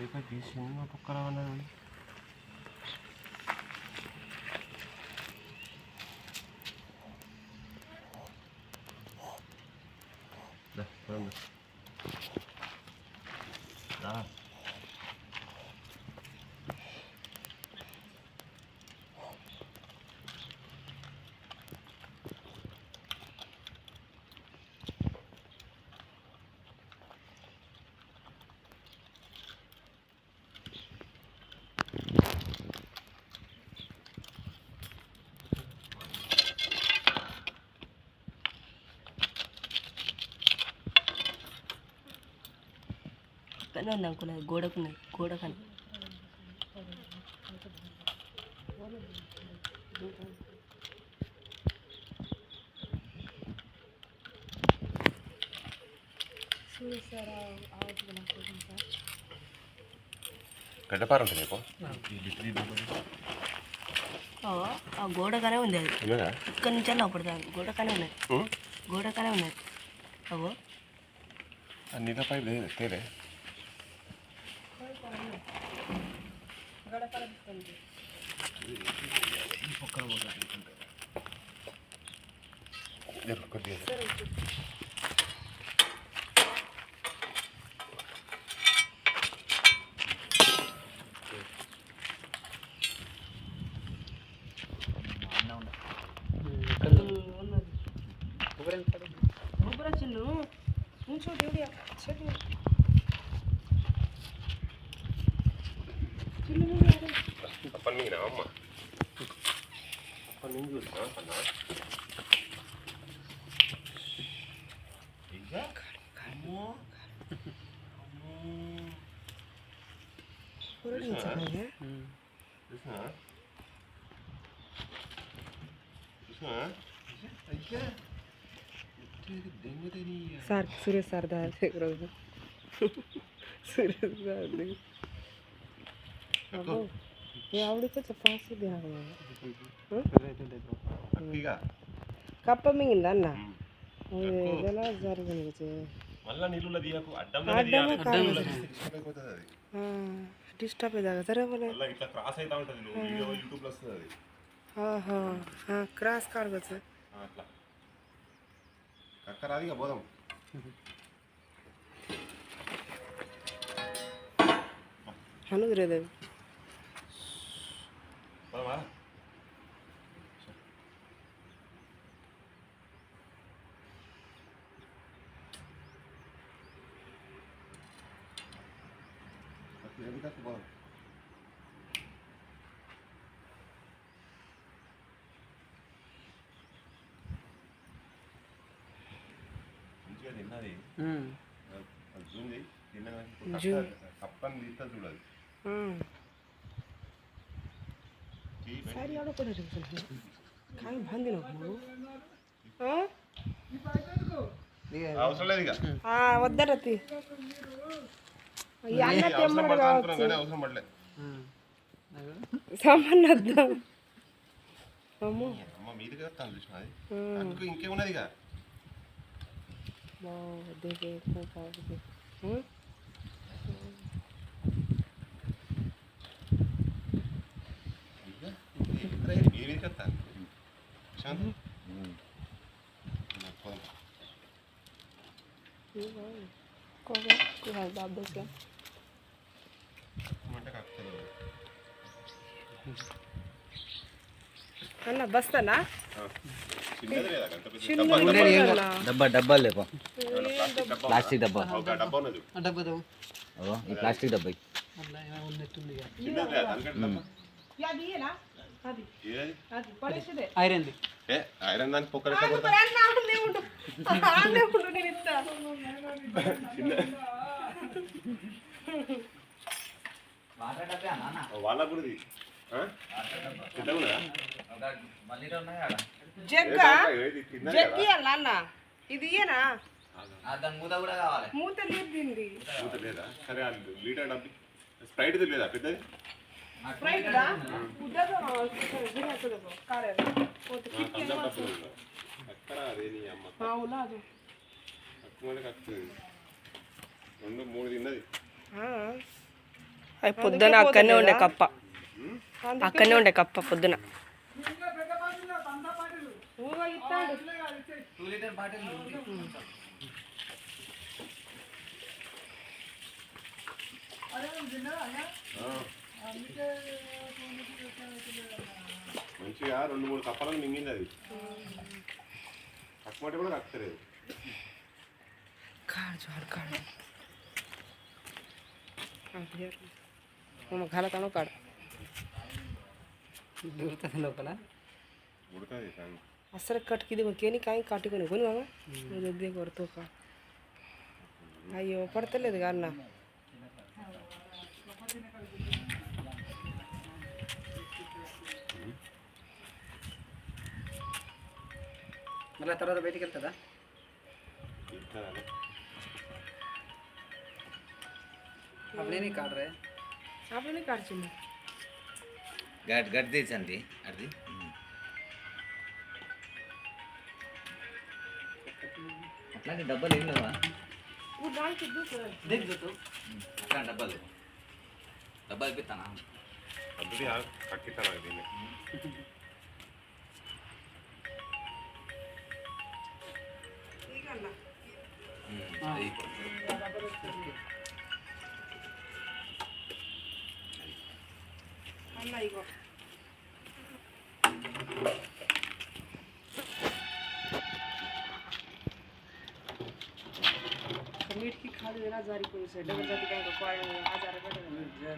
れが下手のとこからはない。Dah, pernah. Dah. కానీ ఉంది అనుకున్నది గోడకున్నది గోడకని. గడ్డపార ఉంటుంది ఆ ఉంది అది. ఇక్కడ నుంచి లోపడతాను గోడకనే ఉన్నది? గోడకనే ఉన్నది. అవో నీళ్ళ పైపు తేలే. కొద్దిగా ఊపిరి చిన్ను నుంచో దేవుడి చెట్టు అప్పటి నుంచి అమ్మ అప్పటి నుంచి చూసినా అన్నా ఇయ్యా అమ్మో అమ్మో చూసినా చూసినా అయ్యా దెంగదని సార్ సురేష్ సార్ దారి రోజు సురేష్ సార్ ಯಾವಳಿಗೂ ತಪ್ಪಾಸಿದ್ದು ಯಾವಾಗ ಈಗ కప్ప మింగింది అన్న ఎలా జరగలేదు డిస్టర్బ్ క్రాస్ కాడుకోవచ్చు అనుగురేదేవి పోదాం మంచిగా తిన్నది. చేయి తిన్నది కప్పని తీస్తా చూడాలి. సారీ ఆడ కూడా కాయ బాంది నువ్వు. అవసరం లేదు వద్దరతి సామాన్ వద్దాం మీదిగా వస్తాను చూసిన అది అందుకు ఇంకేమున్నది ఇక దేగే బాగుంది ఇక మీ మీదికి వస్తాను ప్రశాంత్ పోదాం. కోగా కుహాల్ బాబు మంట కాకుతుంది అన్న బస్తానా డబ్బా. డబ్బాలు లేపో ప్లాస్టిక్ డబ్బా డబ్బా డబ్బా ఈ ప్లాస్టిక్ డబ్బా. డబ్బా? ఐరన్ దానికి పొక్కలు వాళ్ళ కూడా అన్న? ఇది ఇయ్యనా? మూత కూడా కావాలి. మూత మూత లేదా? సరే ఆ లీటర్ డబ్బి. స్ప్రైట్ లేదా? పెద్దది? ఉందా? ఎక్కడ అదే నీ అమ్మ? రెండు మూడు తిన్నది. అవి పొద్దున అక్కడనే ఉండే కప్ప. అక్కడనే ఉండే కప్ప పొద్దున. మంచిగా రెండు మూడు కప్పలను మింగింది అది. కక్కమట్టి కూడా కక్కలేదు కాడు చూడు కాడు మమ్మ घालताना काढ ఉడకది కానీ असं कट किती केनी काही काटी कोणी कोणी मामा दे करतो का అయ్యో పడతలేదు అన్న మళ్ళీ తర్వాత బయటికి వెళ్తుందా આપણે નહીં કાઢ રહે આપણે નહીં કાઢશું గట్ గట్ తీసండి అది అట్లాంటి డబ్బాలు ఏం లేవా దిగుతూ అట్లాంటి డబ్బాలు డబ్బాలు ఇప్పిస్తానా డబ్బులు కక్కిస్తాను దీన్ని 나 이거. मिटकी खाँदै जारी कुरो छ डबल जाति गाईको करेर आजार गरेर